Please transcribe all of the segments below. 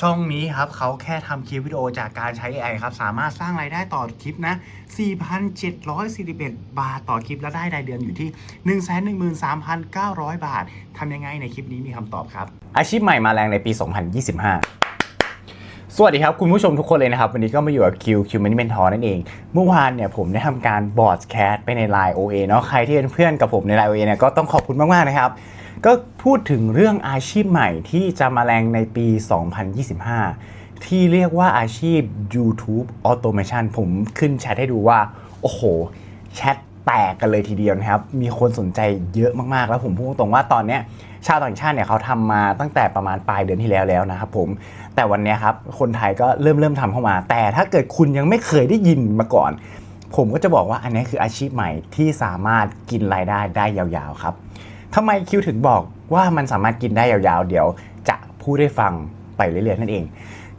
ช่องนี้ครับเขาแค่ทำคลิปวิดีโอจากการใช้ AI ครับ สามารถสร้างรายได้ต่อคลิปนะ 4,741 บาทต่อคลิปและได้รายเดือนอยู่ที่ 113,900 บาททำยังไงในคลิปนี้มีคำตอบครับ อาชีพใหม่มาแรงในปี 2025สวัสดีครับ คุณผู้ชมทุกคนเลยนะครับ วันนี้ก็มาอยู่กับ Q Q Money Mentor นั่นเอง เมื่อวานเนี่ยผมได้ทำการบอร์ดแคสไปใน Line OA เนาะใครที่เป็นเพื่อนกับผมใน Line OA เนี่ยก็ต้องขอบคุณมาก ๆ นะครับ ก็พูดถึงเรื่องอาชีพใหม่ที่จะมาแรงในปี 2025 ที่เรียกว่าอาชีพ YouTube Automation ผมขึ้นแชทให้ดูว่า โอ้โห แชทแตกกันเลยทีเดียวนะครับ มีคนสนใจเยอะมากๆ แล้วผมพูดตรงว่าตอนเนี้ยชาวต่างชาติเนี่ยเขาทำมาตั้งแต่ประมาณปลายเดือนที่แล้วแล้วนะครับผม แต่วันนี้ครับ คนไทยก็เริ่มเริ่มทำเข้ามา แต่ถ้าเกิดคุณยังไม่เคยได้ยินมาก่อน ผมก็จะบอกว่าอันนี้คืออาชีพใหม่ที่สามารถกินรายได้ได้ยาวๆครับ ทำไมคิวถึงบอกว่ามันสามารถกินได้ยาวๆ เดี๋ยวจะพูดให้ฟังไปเรื่อยๆ นั่นเอง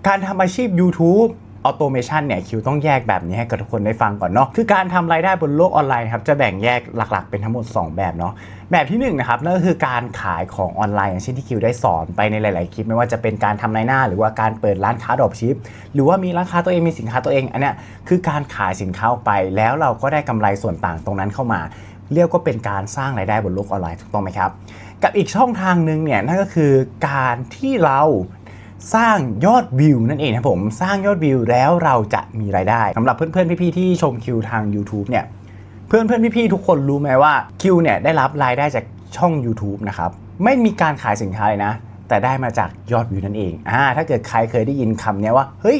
การทำอาชีพ YouTube Automation เนี่ยคิวต้องแยกแบบนี้ให้กับทุกคนได้ฟังก่อนเนาะคือการทำรายได้บนโลกออนไลน์ครับจะแบ่งแยกหลักๆเป็นทั้งหมด 2 แบบเนาะแบบที่1นงนะครับนั่นก็คือการขายของออนไลน์ อย่างเช่นที่คิวได้สอนไปในหลาย ๆ คลิป ไม่ว่าจะเป็นการทำรายหน้า หรือว่าการเปิดร้านค้าดรอปชิป หรือว่ามีร้านค้าตัวเองมีสินค้าตัวเองอันเนี้ยคือการขายสินค้าออกไปแล้วเราก็ได้กำไรส่วนต่างตรงนั้นเข้ามา เรียกว่าเป็นการสร้างรายได้บนโลกออนไลน์ถูกต้องไหมครับ กับอีกช่องทางหนึ่งเนี่ยนั่นก็คือการที่เราสร้างยอดวิวนั่นเองนะครับผมสร้างยอดวิวแล้วเราจะมีรายได้สำหรับเพื่อนๆพี่ๆที่ชมคิวทาง YouTube เนี่ยเพื่อนๆพี่ๆทุกคนรู้ไหมว่าคิวเนี่ยได้รับรายได้จากช่อง YouTube นะครับไม่มีการขายสินค้าเลยนะ แต่ได้มาจากยอดวิวนั่นเองอ่าถ้าเกิดใครเคยได้ยินคำนี้ว่า เฮ้ย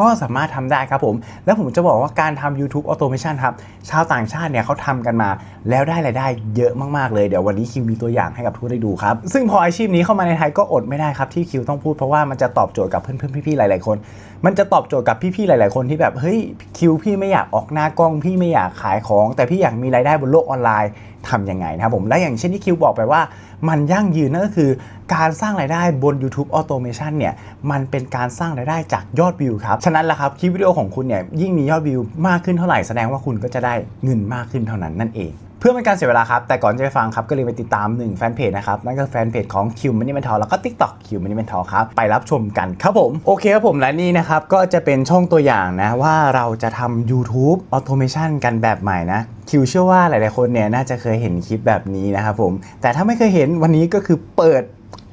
ก็สามารถทำได้ครับผม แล้วผมจะบอกว่าการทำ YouTube Automation ครับ ชาวต่างชาติเนี่ยเขาทำกันมา แล้วได้รายได้เยอะมากๆเลย เดี๋ยววันนี้คิวมีตัวอย่างให้กับทุกได้ดูครับ ซึ่งพออาชีพนี้เข้ามาในไทยก็อดไม่ได้ครับที่คิวต้องพูดเพราะว่ามันจะตอบโจทย์กับเพื่อนๆพี่ๆหลายๆคนมันจะตอบโจทย์กับพี่ๆหลาย ๆ คนที่แบบเฮ้ยคิวพี่ไม่อยากออกหน้ากล้องพี่ไม่อยากขายของ แต่พี่อยากมีรายได้บนโลกออนไลน์ทำยังไงนะครับผมและอย่างเช่นที่คิวบอกไปว่า มันยั่งยืนนั่นก็คือ การสร้างรายได้บน YouTube Automation เนี่ยมันเป็นการสร้างรายได้จากยอดวิวครับฉะนั้นแหละครับคลิปวิดีโอของคุณเนี่ยยิ่งมียอดวิวมากขึ้นเท่าไหร่แสดงว่าคุณก็จะได้เงินมากขึ้นเท่านั้นนั่นเอง เพื่อเป็นการเสียเวลาครับ แต่ก่อนจะไปฟังครับ ก็เลยไปติดตาม1แฟนเพจนะครับ นั่นก็แฟนเพจของ Q Money Mentor แล้วก็ TikTok Q Money Mentor ครับ ไปรับชมกันครับผม โอเคครับผมและนี่นะครับ ก็จะเป็นช่องตัวอย่างนะ ว่าเราจะทำ YouTube Automation กันแบบใหม่นะ คิวเชื่อว่าหลายๆคนเนี่ยน่าจะเคยเห็นคลิปแบบนี้นะครับผม แต่ถ้าไม่เคยเห็นวันนี้ก็คือเปิด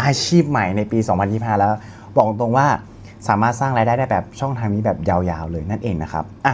อาชีพใหม่ในปี 2025 แล้ว บอกตรงว่าสามารถสร้างรายได้ได้แบบช่องทางนี้แบบยาวๆเลยนั่นเองนะครับอะ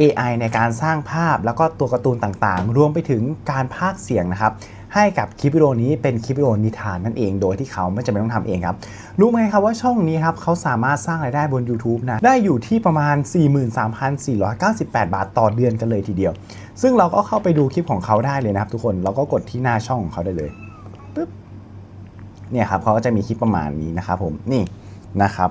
AI ในการสร้างภาพแล้วก็ตัวการ์ตูนต่างๆ รวมไปถึงการพากย์เสียงนะครับให้กับคลิปวิดีโอนี้เป็นคลิปวิดีโอนิทานนั่นเอง โดยที่เขาไม่จำเป็นต้องทำเองครับ รู้ไหมครับว่าช่องนี้ครับเขาสามารถสร้างรายได้บน YouTube นะ ได้อยู่ที่ประมาณ 43,498 บาทต่อเดือนกันเลยทีเดียว ซึ่งเราก็เข้าไปดูคลิปของเขาได้เลยนะครับทุกคนเราก็กดที่หน้าช่องของเขาได้เลยปึ๊บเนี่ยครับเขาก็จะมีคลิปประมาณนี้นะครับผมนี่นะครับ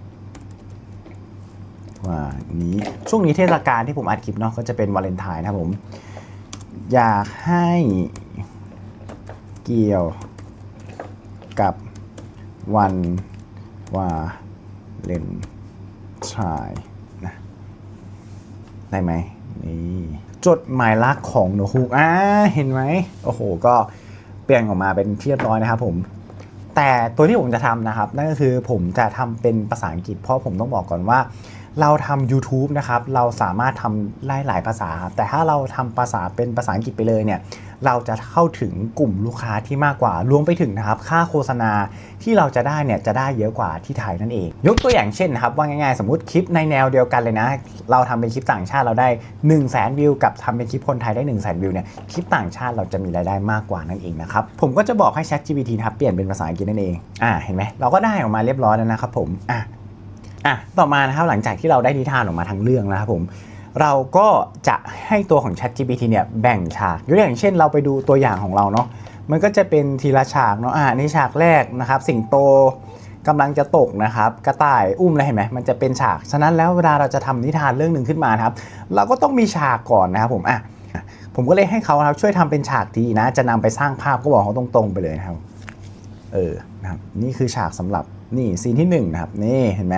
ว่านี้ช่วงนี้เทศกาลที่ผมอัดคลิปเนาะก็จะเป็นวาเลนไทน์นะครับผม อยากให้เกี่ยวกับวันวาเลนไทน์นะได้ไหมนี่จดหมายรักของโนฮูกอ่าเห็นไหมโอ้โห ก็เปลี่ยนออกมาเป็นเรียบร้อยนะครับผมแต่ตัวที่ผมจะทำนะครับ นั่นก็คือผมจะทำเป็นภาษาอังกฤษเพราะผมต้องบอกก่อนว่า เราทำ YouTube นะครับ เราสามารถทำไล่หลายภาษา แต่ถ้าเราทำภาษาเป็นภาษาอังกฤษไปเลยเนี่ย เราจะเข้าถึงกลุ่มลูกค้าที่มากกว่า รวมไปถึงนะครับ ค่าโฆษณาที่เราจะได้เนี่ย จะได้เยอะกว่าที่ไทยนั่นเอง ยกตัวอย่างเช่นนะครับ ว่าง่ายๆ สมมติคลิปในแนวเดียวกันเลยนะ เราทำเป็นคลิปต่างชาติเราได้ 1 0 0 0 0แสนวิว กับทำเป็นคลิปคนไทยได้ 1 0 0 0 0แสนวิวเนี่ย คลิปต่างชาติเราจะมีรายได้มากกว่านั่นเองนะครับ ผมก็จะบอกให้ Chat GPT นะครับ เปลี่ยนเป็นภาษาอังกฤษนั่นเอง อ่า เห็นไหมเราก็ได้ออกมาเรียบร้อยแล้วนะครับผม อะ อะต่อมานะครับหลังจากที่เราได้นิทานออกมาทั้งเรื่องนะครับผมเราก็จะให้ตัวของ Chat GPT เนี่ยแบ่งฉากยกตัวอย่างเช่นเราไปดูตัวอย่างของเราเนาะมันก็จะเป็นทีละฉากเนาะอ่าในฉากแรกนะครับ สิงโตกำลังจะตกนะครับ กระต่ายอุ้มอะไรเห็นไหมมันจะเป็นฉาก ฉะนั้นแล้วเวลาเราจะทำนิทานเรื่องหนึ่งขึ้นมาครับ เราก็ต้องมีฉากก่อนนะครับผมอะผมก็เลยให้เขาครับช่วยทำเป็นฉากดีนะ จะนำไปสร้างภาพก็บอกเขาตรงๆไปเลยนะครับ เออนะครับนี่คือฉากสำหรับนี่ซีนที่หนึ่งนะครับนี่เห็นไหม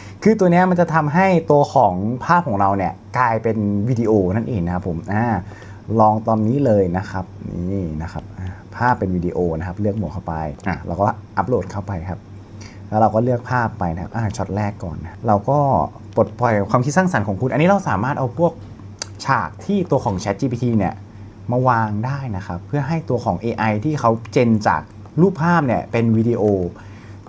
คือตัวนี้มันจะทำให้ตัวของภาพของเราเนี่ยกลายเป็นวิดีโอนั่นเองนะครับผมอ่าลองตอนนี้เลยนะครับนี่นะครับภาพเป็นวิดีโอนะครับ เลือกโหมดเข้าไปอะเราก็อัปโหลดเข้าไปครับ แล้วเราก็เลือกภาพไปนะครับอ่าช็อตแรกก่อนนะเราก็ปลดปล่อยความคิดสร้างสรรค์ของคุณ อันนี้เราสามารถเอาพวกฉากที่ตัวของ Chat GPT เนี่ยมาวางได้นะครับ เพื่อให้ตัวของ AI ที่เขาเจนจากรูปภาพเนี่ยเป็นวิดีโอ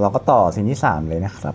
เราก็ต่อสิ่งที่ 3 เลยนะครับ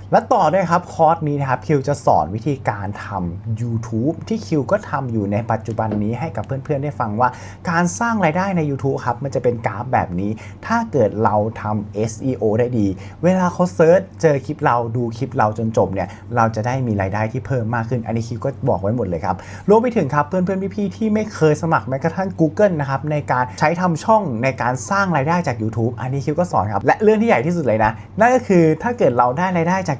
และต่อด้วยครับคอร์สนี้นะครับคิวจะสอนวิธีการทำ YouTube ที่คิวก็ทำอยู่ในปัจจุบันนี้ให้กับเพื่อนๆได้ฟังว่า การสร้างรายได้ใน YouTube ครับมันจะเป็นกราฟแบบนี้ ถ้าเกิดเราทำ SEO ได้ดี เวลาเขาเซิร์ชเจอคลิปเราดูคลิปเราจนจบเนี่ยเราจะได้มีรายได้ที่เพิ่มมากขึ้น อันนี้คิวก็บอกไว้หมดเลยครับรวมไปถึงครับเพื่อนๆพี่ๆที่ไม่เคยสมัครแม้กระทั่ง Google นะครับในการใช้ทำช่องในการสร้างรายได้จาก YouTube อันนี้คิวก็สอนครับและเรื่องที่ใหญ่ที่สุดเลยนะนั่นก็คือถ้าเกิดเราได้รายได้จาก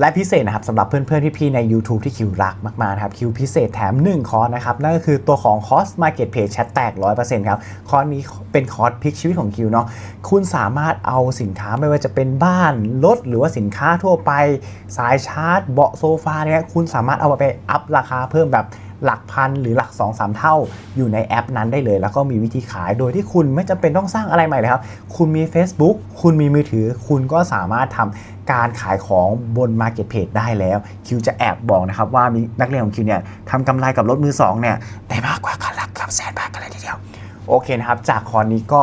และพิเศษนะครับสำหรับเพื่อนๆพี่ๆใน YouTube ที่คิวรักมากๆนะครับคิวพิเศษแถม 1 คอร์สนะครับนั่นก็คือตัวของคอร์ส Market Page Chat แตก 100%ครับคอร์สนี้เป็นคอร์สพลิกชีวิตของคิวเนาะคุณสามารถเอาสินค้าไม่ว่าจะเป็นบ้าน รถ หรือว่าสินค้าทั่วไป สายชาร์จ เบาะโซฟาเนี่ยคุณสามารถเอาไปอัพราคาเพิ่มแบบหลักพันหรือหลัก 2-3 เท่าอยู่ในแอปนั้นได้เลย แล้วก็มีวิธีขายโดยที่คุณไม่จำเป็นต้องสร้างอะไรใหม่เลยครับ คุณมี Facebook คุณมีมือถือ คุณก็สามารถทำ การขายของบน Marketplace ได้แล้ว คิวจะแอบบอกนะครับว่ามีนักเรียนของคิวเนี่ยทำกำไรกับรถมือสองเนี่ยได้มากกว่ากันละเกับแสนบาทกันเลยทีเดียว โอเคนะครับ จากคอนนี้ก็